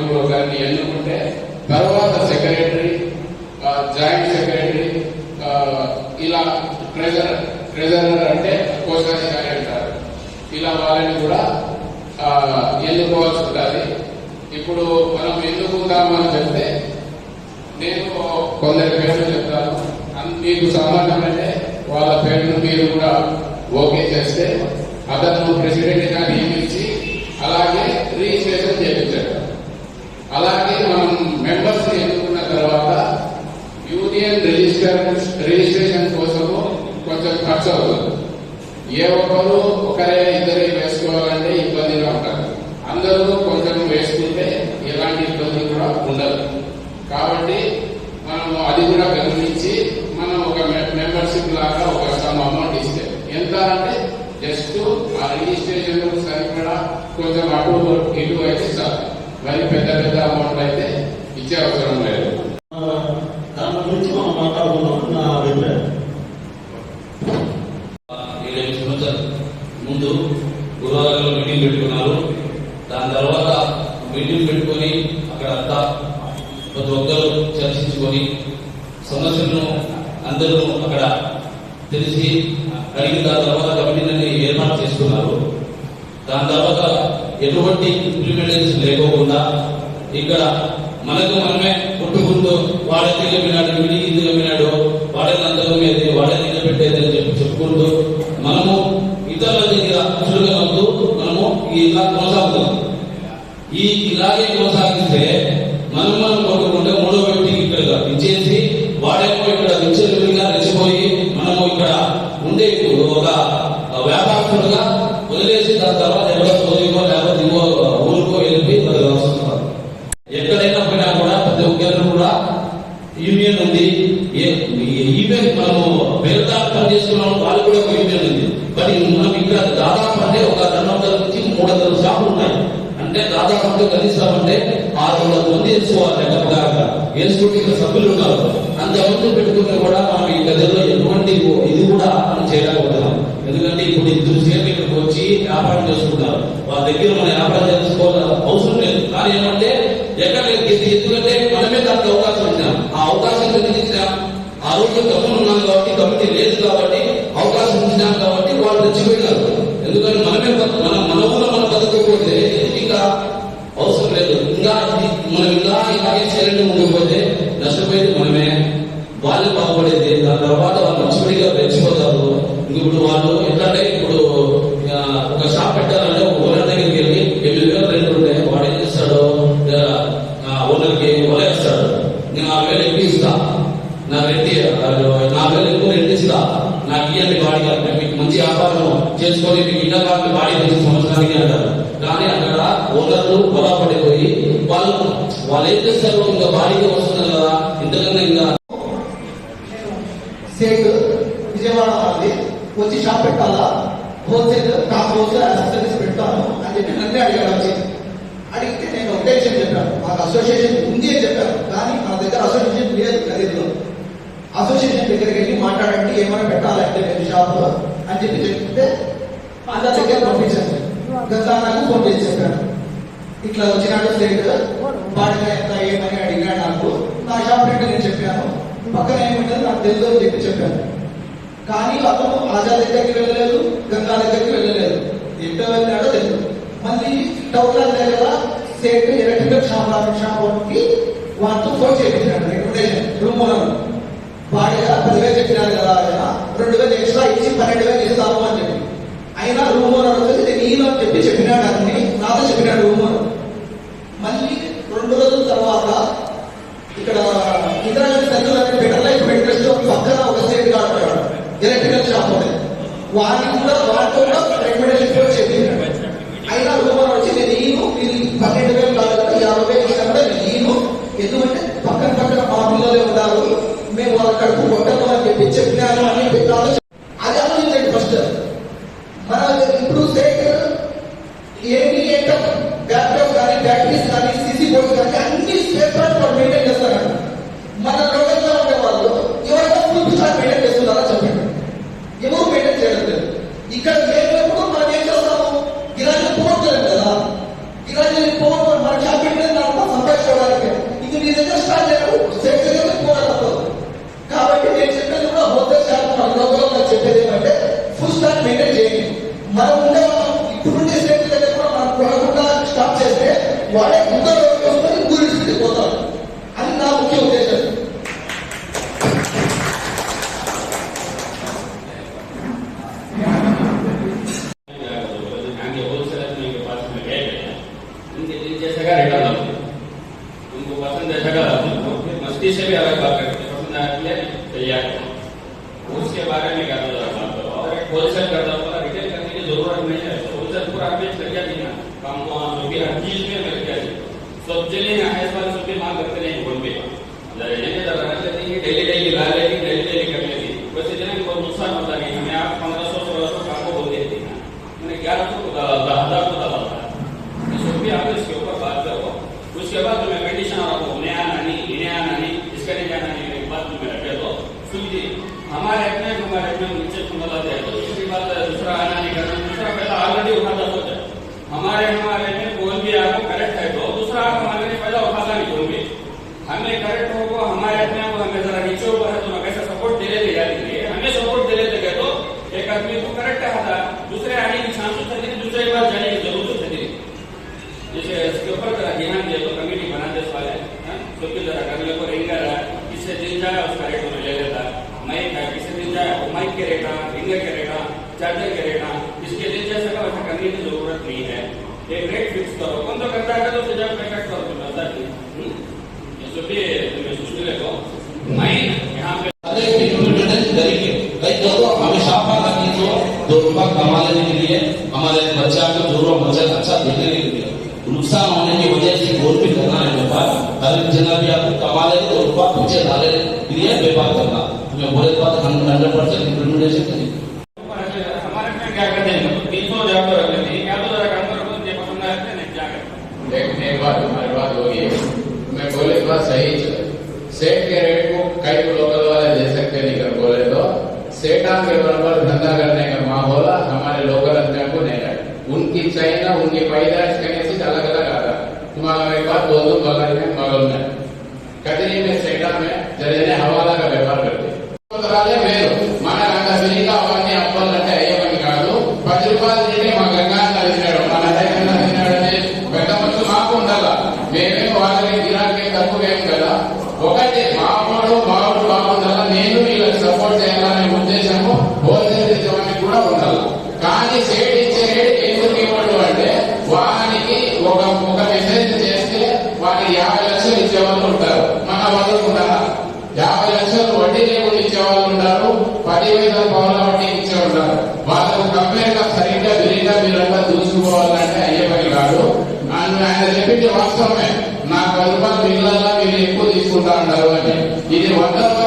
మనం గారిని ఎన్నుకుంటే తర్వాత సెక్రటరీ జాయింట్ సెక్రటరీ ఇలా ట్రెజరర్ ట్రెజరర్ అంటే కోశాధికారి అంటారు. ఇలా వాళ్ళని కూడా ఎన్నుకోవాల్సి ఉంటుంది ఇప్పుడు మనం ఎన్నుకుందామని చెప్తే నేను కొందరి పేర్లు చెప్తాను. మీకు మీకు అంటే వాళ్ళ పేర్లు మీరు కూడా ఓకే చేస్తే అతను ప్రెసిడెంట్గా నియమించి అలాగే రిజిస్ట్రేషన్ చేయించాడు అలాగే మనం మెంబర్స్ ఎన్నుకున్న తర్వాత యూనియన్ రిజిస్టర్ రిజిస్ట్రేషన్ కోసము కొంచెం ఖర్చు అవుతుంది ఏ ఒక్కరు ఒకరే ఇద్దరే వేసుకోవాలంటే ఇబ్బందిగా ఉంటుంది అందరూ కొంచెం వేసుకుంటే ఎలాంటి ఇబ్బంది కూడా ఉండదు కాబట్టి మనం అది కూడా గమనించి మనం ఒక మెంబర్షిప్ లాగా ఒక సమ్ అంటే జస్ట్ ఆ రిజిస్ట్రేషన్ సరిపడా కొంచెం అటు ఇటు అయితే చాలు మరి పెద్ద పెద్ద అమౌంట్ అయితే ఇచ్చే అవసరం లేదు. దాని గురించి మనం మాట్లాడుకున్నాం నా అభిప్రాయం. ఏడెనిమిది సంవత్సరాలు ముందు గురువారంలో మీటింగ్ పెట్టుకున్నారు. దాని తర్వాత మీటింగ్ పెట్టుకొని అక్కడ అంతా ప్రతి ఒక్కరు చర్చించుకొని సమస్యలను అందరూ అక్కడ తెలిసి అడిగిన దాని తర్వాత కమిటీలని ఏర్పాటు చేసుకున్నారు దాని తర్వాత ఎటువంటి ఇంప్లిమెంటేషన్ లేకోకుండా ఇక్కడ మనకు మనమే కొట్టుకుంటూ వాడైతే గమ్మినాడు వీడికి ఇది గమ్మినాడు వాడే నందగమ్మేది వాడే దగ్గర పెట్టేది అని చెప్పి చెప్పుకుంటూ మనము ఇతరుల దగ్గర అసలుగా ఉంటూ మనము ఇలా కొనసాగుతాం ఈ ఇలాగే కొనసాగిస్తే మనం మనం కొట్టుకుంటే మూడో వ్యక్తికి ఇక్కడ ఇచ్చేసి వాడేమో ఇక్కడ విచ్చలవిడిగా కాకుండా వదిలేసి దాని తర్వాత ఎవరో సోదరికో లేకపోతే ఇంకో ఊరికో వెళ్ళి వస్తున్నారు ఎక్కడైనా పోయినా కూడా ప్రతి ఒక్కరు కూడా యూనియన్ ఉంది. ఏ- మనము వేరే పనిచేస్తున్నాం వాళ్ళు కూడా ఒక యూనియన్ ఉంది. మరి మనం ఇక్కడ దాదాపు అంటే ఒక రెండు వందల నుంచి మూడు వందల షాపులు ఉన్నాయి అంటే దాదాపు అంటే కనీసం అంటే ఆరు వందల మంది వేసుకోవాలి లెక్కగా వేసుకుంటే ఇక్కడ సభ్యులు ఉన్నారు అంతమంది పెట్టుకుని కూడా మనం ఈ గదిలో ఎటువంటి ఇది కూడా మనం చేయలేకపోతున్నాం ఎందుకంటే ఇప్పుడు ఇద్దరు సేర్లు ఇక్కడికి వచ్చి వ్యాపారం చేసుకుంటారు. వాళ్ళ దగ్గర మనం వ్యాపారం చేసుకోవాలి అవసరం లేదు. కానీ ఏమంటే ఎక్కడ ఎందుకంటే మనమే దానికి అవకాశం ఇచ్చాం ఆ అవకాశం ఎందుకు ఇచ్చినాం ఆ రోజు గమనం కాబట్టి కమిటీ లేదు కాబట్టి అవకాశం ఇచ్చినాం కాబట్టి వాళ్ళు తెచ్చిపోయినారు ఎందుకంటే మనమే బతు- మనం మన ఊళ్ళో మనం బతకపోతే ఇంకా అవసరం లేదు ఇంకా ఇది మనం ఇంకా ఇలాగే చేయాలని ముందుకు పోతే నష్టపోయేది మనమే వాళ్ళు బాగుపడేది దాని తర్వాత వాళ్ళు మంచిగా పెంచిపోతారు ఇప్పుడు వాళ్ళు ఎట్లంటే ఇప్పుడు ఆ, ఒక షాప్ పెట్టాలంటే ఒక ఓనర్ దగ్గరికి వెళ్ళి ఎనిమిది వేలు రెంట్ ఉంటే వాడు ఏం చేస్తాడు ఆ, ఓనర్కి వలేస్తాడు నేను ఆ వేలు ఎక్కువ ఇస్తా నా రెడ్డి నా వేలు ఎక్కువ రెంట్ ఇస్తా నాకు ఇవ్వండి బాడీగా మీకు మంచి వ్యాపారం చేసుకొని మీకు ఇళ్ళ కాబట్టి బాడీ తెచ్చి సంవత్సరానికి అంటారు. కానీ అక్కడ ఓనర్లు గొడవ వాళ్ళు వాళ్ళు ఏం చేస్తారు? ఇంకా బాడీగా వస్తున్నారు కదా. ఇంతకన్నా ఇంకా సేట్ విజయవాడ వాళ్ళది. వచ్చి షాప్ పెట్టాలా? హోల్సేల్ టాప్ హోల్సేల్ అసెసరీస్ పెడతాను అని చెప్పి నన్నే అడిగాడు వచ్చి. విషయం చెప్పాను మాకు అసోసియేషన్ ఉంది అని చెప్పాను కానీ మన దగ్గర అసోసియేషన్ లేదు ఖరీదులో అసోసియేషన్ దగ్గరికి వెళ్ళి మాట్లాడండి ఏమైనా పెట్టాలంటే నేను షాప్ అని చెప్పి చెప్తే వాళ్ళ దగ్గర పంపించాను గతాలకు ఫోన్ చేసి చెప్పాను ఇట్లా వచ్చినాడు స్టేట్ బాడీ ఎంత ఏమని అడిగాడు నాకు నా షాప్ రేట్ నేను చెప్పాను. పక్కన ఏమిటో నాకు తెలుసు అని చెప్పి చెప్పాను కానీ అతను ఆజా దగ్గరికి వెళ్ళలేదు గంగా దగ్గరికి వెళ్ళలేదు ఎక్కడ వెళ్ళాడో తెలియదు మళ్ళీ టౌన్ దగ్గర స్టేట్ ఎలక్ట్రికల్ షాపుకి వాళ్ళతో ఫోన్ చేయించాడు రికమెండేషన్ రూమ్ ఓనర్ బాడీగా పదివేలు చెప్పినారు కదా ఆయన రెండు వేలు ఎక్స్ట్రా ఇచ్చి పన్నెండు వేలు ఇస్తాము అని చెప్పి అయినా రూమ్ ఓనర్ వచ్చేసి నేను అని చెప్పి చెప్పినాడు అన్ని నాతో చెప్పినాడు రూమ్ ఓనర్ మళ్ళీ రెండు రోజుల తర్వాత ఇక్కడ ఇతర సంఘాలన్నీ బెటర్ లైఫ్ ఇంట్రెస్ట్ పక్కన ఒక స్టేట్ కాడు ఎలక్ట్రికల్ షాప్ ఉంది వారికి కూడా വളരെ ഉദരവ്യവസ്ഥ ഗുരുസിന്റെ പോതാണ് അത് നാം മുഖ്യ ഉദ്ദേശം से भी अलग बात करते हैं पसंद आती है तैयार उसके बारे में करना और होलसेल करता हुआ रिटेल करने की ज़रूरत नहीं है होलसेल पूरा हमें लग जाती है kampuan lebih aktif ni mereka ni. सब actually yang as far सब lebih mak करते नहीं फ़ोन पे. जरा ये क्या लगा रहा है कि डेली डेली ला लेके डेली डेली कर लेती. बस इतना कोई नुकसान होता नहीं हमें आप 1500 1600 काम को बोल देते हैं. मैंने 1100 को डाला 10000 को डाला. इसको भी आप इसके ऊपर बात करो. उसके बाद तुम्हें कंडीशन आपको तो नया नानी नया नानी, इसका नहीं जाना नहीं एक बात तुम्हें रखे तो सुनिए हमारे अपने हमारे अपने नीचे तुम्हारा जाए तो दूसरी बात दूसरा आना नहीं करना, दूसरा पहला ऑलरेडी उठा हमारे हमारे में कोई भी आपको करेक्ट है तो दूसरा आप हमारे लिए फ़ायदा उठाता नहीं होंगे हमें करेक्ट हो को हमारे अपने को हमें जरा नीचे ऊपर है तो हम कैसा सपोर्ट दे लेते जाएँगे हमें सपोर्ट दे लेते गए तो एक आदमी को करेक्ट कहा था दूसरे आने की चांसेस थे दूसरे बार जाने की ज़रूरत थी। जैसे इसके ऊपर ध्यान दे तो punto cantacato se già per cattolo per andare qui. E so che mi sono le co. Ma यहाँ पे अरे इंडिपेंडेंस गरीब है भाई दोस्तों हमें साफ़ बात आती तो दो रुपया कमा लेने के लिए हमारे बच्चा को दो रुपया बच्चा अच्छा देने के लिए नुकसान होने की वजह से गोल भी करना है व्यापार अरे जितना भी आप कमा ले दो रुपया पीछे डाले के लिए व्यापार करना मैं बोले बात हंड्रेड परसेंट इंप्लीमेंटेशन सेठा के बराबर धंधा करने का माहौल हमारे लोकल आदमियों को नहीं है उनकी चाइना उनकी पैदाइश करने से अलग अलग आता है तुम्हारा एक बात बोल दो बगल में बगल में कदरी में सेठा में जरिए हवाला का व्यापार करते రాలే వేరు మన అంత సిలికా అవన్నీ అప్పాలంటే అయ్యే పని కాదు పది రూపాయలు తింటే మా గంగా తిన్నాడు మన దగ్గర తిన్నాడని పెద్ద మనుషులు మాకు ఉండాలా మేమేం వాళ్ళకి గిరాకీ తక్కువేం కదా ఒకటి మావాడు మావాడు బాగుండాలా నేను కానీ సేట్ ఇచ్చే రేట్ ఎందుకు ఇవ్వడు అంటే వాహనానికి ఒక ఒక మెసేజ్ చేస్తే వానికి యాభై లక్షలు ఇచ్చేవాళ్ళు ఉంటారు. మన వాళ్ళు ఉండాలా యాభై లక్షలు వడ్డీ లేకుండా ఇచ్చేవాళ్ళు ఉంటారు. పది వేల పౌల వడ్డీ ఇచ్చే ఉంటారు. వాళ్ళకు కంపేర్ సరిగ్గా విరిగా మీరంతా చూసుకోవాలంటే అయ్యే పని కాదు. ఆయన ఆయన చెప్పింది వాస్తవమే. నా పది రూపాయలు మిగిలిన ఎక్కువ తీసుకుంటా ఉంటారు అని. ఇది వంద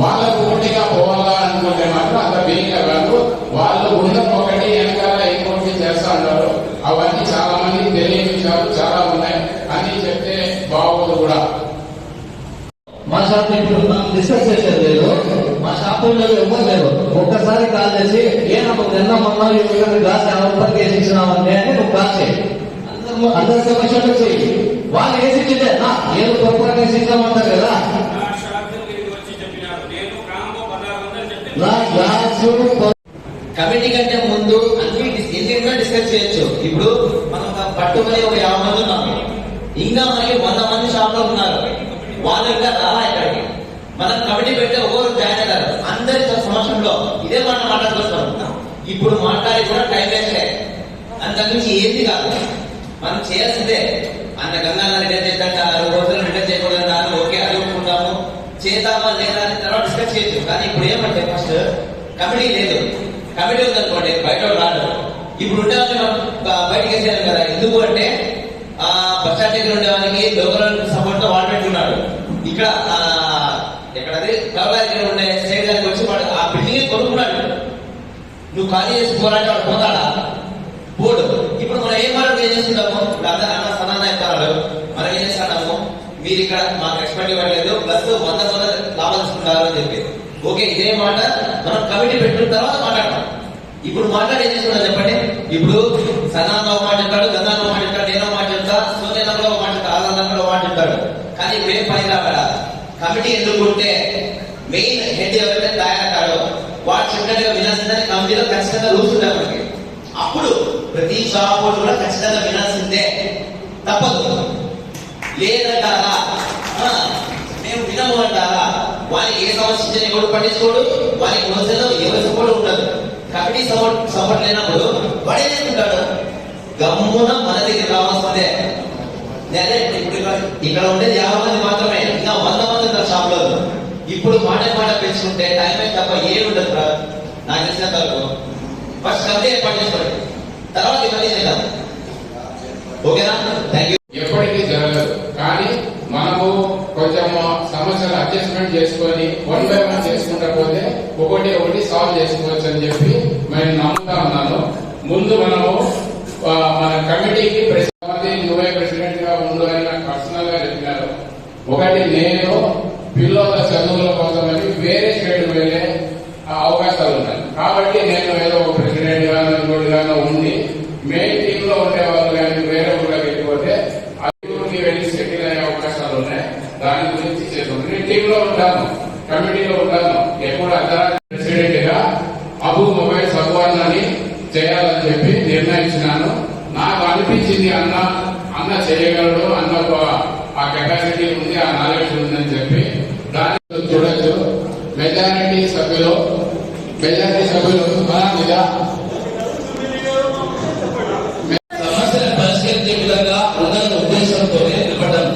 వాళ్ళకు పోటీగా పోవాలా అనుకుంటే మాత్రం అంత బీగా కాదు వాళ్ళు ఉండడం ఒకటి వెనకాల ఇంకోటి చేస్తా ఉన్నారు. అవన్నీ చాలా మంది తెలియని విషయాలు చాలా ఉన్నాయి. అని చెప్తే బాగోదు కూడా. మా షాప్ ఇప్పుడు మనం డిస్కస్ చేసేది లేదు మా షాప్లో ఎవరు లేరు. ఒక్కసారి కాల్ చేసి ఏ నాకు నిన్న మొన్న ఈ గ్లాస్ యాభై రూపాయలకి వేసి ఇచ్చినావంటే అని నువ్వు కాల్ చేయి. అందరు అందరి సమస్యలు చెయ్యి వాళ్ళు వేసి ఇచ్చిందే నా ఏదో పొరపాటు వేసి ఇచ్చామంటారు కదా నా షాప్ దగ్గరికి వచ్చి చెప్పినారు నేను కాంబో పదహారు వందలు చెప్తే నా గ్లాసు కమిటీ కంటే ముందు అన్ని కూడా డిస్కస్ చేయొచ్చు. ఇప్పుడు మనం ఒక ఒక యాభై మంది ఉన్నాము ఇంకా మనకి వంద మంది షాప్లో ఉన్నారు. వాళ్ళు ఇంకా రాలా ఇక్కడికి? మనం కమిటీ పెడితే ఒక్కొక్కరు జాయిన్ అయ్యారు అందరి సమక్షంలో ఇదే మనం మాట్లాడుకొస్తాం. ఇప్పుడు మాట్లాడి కూడా టైం వేస్టే. అంతకుమించి ఏంది కాదు. మనం చేయాల్సిందే. అంత గంగా రిటర్న్ చేద్దాం రోజులు రిటర్న్ చేయకూడదు చేద్దామా లేదా అని తర్వాత డిస్కస్ చేయొచ్చు. కానీ ఇప్పుడు ఏమంటే ఫస్ట్ కమిటీ లేదు. కమిటీ ఉందనుకోండి బయట వాళ్ళు రాదు ఇప్పుడు ఉండేవాళ్ళు బయటకి వేసేయాలి కదా. ఎందుకు అంటే ఆ బస్ స్టాండ్ దగ్గర ఉండే వాళ్ళకి లోకల్ సపోర్ట్తో వాడు పెట్టుకున్నాడు ఇక్కడ ఎక్కడది కవలా దగ్గర ఉండే స్టేట్ దగ్గరికి వచ్చి వాడు ఆ బిల్డింగ్ కొనుక్కున్నాడు. నువ్వు ఖాళీ చేసి పోరాటే వాడు పోతాడా? బోర్డు ఇప్పుడు మనం ఏం మనం ఏం చేస్తున్నాము అన్న సనాతన చెప్తాడు మనం ఏం చేస్తున్నాము మీరు ఇక్కడ మాకు ఎక్స్పెక్ట్ ఇవ్వట్లేదు. ప్లస్ వంద వంద లాభాలు తీసుకుంటారు అని చెప్పి. ఓకే ఇదే మాట మనం కమిటీ పెట్టిన తర్వాత మాట్లాడతాం. ఇప్పుడు మాట్లాడి ఏం చేసుకుంటాం చెప్పండి? ఇప్పుడు సనాన్న ఒక మాట చెప్తాడు గంగాన్న ఒక మాట చెప్తాడు నేను ఒక మాట చెప్తా ఒక మాట చెప్తాడు ఒక మాట చెప్తాడు. కానీ ఇప్పుడు పని రావాలా? కమిటీ ఎందుకుంటే మెయిన్ హెడ్ ఎవరైతే తయారంటాడో వాడు చెప్పినట్టుగా వినాల్సిందని కమిటీలో ఖచ్చితంగా రూల్స్ ఉంటాయి మనకి. అప్పుడు ప్రతి షాప్ కూడా ఖచ్చితంగా వినాల్సిందే. తప్పదు. లేదంటారా ఆ, మేము వినము అంటారా వాళ్ళకి సమస్య ఇచ్చినా ఎవడు పట్టించుకోడు వాళ్ళకి హోల్సేల్ ఎవరి సపోర్ట్ ఉండదు. కమిటీ సపోర్ట్ సపోర్ట్ లేనప్పుడు వాడు ఏం గమ్మున మన దగ్గర రావాల్సిందే అదే ఇప్పుడు ఇక్కడ- ఉండేది యాభై మంది మాత్రమే. ఇంకా వంద మంది ఉన్నారు షాప్లో ఇప్పుడు మాట మాట పెంచుకుంటే టైం తప్ప ఏమి ఉండదు రా నాకు తెలిసినంత వరకు ఫస్ట్ కమిటీ ఏర్పాటు చేసుకోండి. తర్వాత ఇవన్నీ చేద్దాం. ఓకేనా? థ్యాంక్ యూ ఎప్పటికీ జరగదు కానీ మనము కొంచెం సమస్యలు అడ్జస్ట్మెంట్ చేసుకొని వన్ బై వన్ చేసుకుంటా పోతే ఒకటి ఒకటి సాల్వ్ చేసుకోవచ్చు అని చెప్పి నేను నమ్ముతా ఉన్నాను. ముందు మనము మన కమిటీకి ప్రెసిడెంట్ నువ్వే ప్రెసిడెంట్గా ఉండు అని నాకు పర్సనల్గా చెప్పినారు. ఒకటి నేను పిల్లల చదువుల కోసమని వేరే స్టేట్ వెళ్ళే అవకాశాలు ఉన్నాయి. కాబట్టి నేను ఏదో ఒక ప్రెసిడెంట్ గానో ఇంకోటి గానో ఉండి మెయిన్ టీమ్లో ఉండే వాళ్ళు కానీ వేరే ఊళ్ళకి వెళ్ళిపోతే అభివృద్ధి వెళ్ళి సెటిల్ అయ్యే అవకాశాలు ఉన్నాయి దాని గురించి చేసుకుంటాను నేను టీమ్లో ఉంటాను కమిటీలో ఉంటాను ఎప్పుడు అర్ధరాత్రి ప్రెసిడెంట్గా అబు మొబైల్ సబ్వాన్ అని చేయాలని చెప్పి నిర్ణయించినాను నాకు అనిపించింది అన్న అన్న చేయగలడు అన్న ఒక ఆ కెపాసిటీ ఉంది ఆ నాలెడ్జ్ ఉందని చెప్పి దాన్ని చూడొచ్చు. మెజారిటీ సభ్యులు మెజారిటీ సభ్యులు మీద సమస్యను పరిష్కరించే విధంగా ఉండాలన్న ఉద్దేశంతో నిలబడ్డాను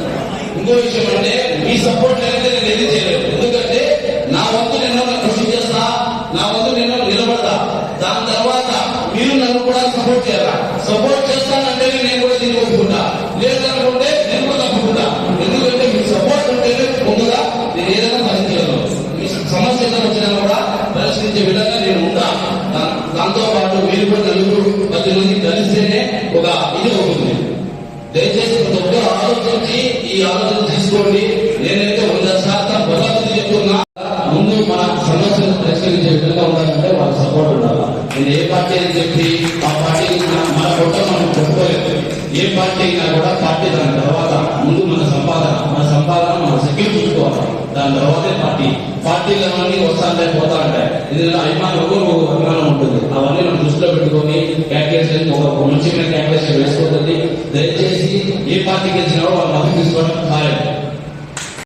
ఇంకో విషయం అంటే మీ సపోర్ట్ లేకపోతే నేను ఏది చేయలేదు. ఎందుకంటే నా వంతు నేను కృషి చేస్తా నా వంతు నేను నిలబడతా. దాని తర్వాత మీరు నన్ను కూడా సపోర్ట్ చేయాలా? సపోర్ట్ చేస్తానంటే సమస్యను పరిష్కరించే ఉండాలంటే వాళ్ళ సపోర్ట్ ఉండాలి? నేను ఏ పార్టీ అని చెప్పి ఆ పార్టీ మన- మన మనం పెట్టుకోలేదు ఏ పార్టీ అయినా కూడా పార్టీ దాని తర్వాత ముందు మన సంపాదన మన సంపాదన మనం సెక్యూర్ చూసుకోవాలి. దాని తర్వాతే పార్టీ. పార్టీలు అవన్నీ వస్తా పోతా ఉంటాయి ఇది అభిమానం ఒక అభిమానం ఉంటుంది. అవన్నీ మనం దృష్టిలో పెట్టుకొని క్యాల్కులేషన్ ఒక మంచి క్యాల్కులేషన్ వేసుకోతుంది దయచేసి ఏ పార్టీకి వచ్చినా వాళ్ళు వాళ్ళ మద్దతు తీసుకోవడం కాలేదు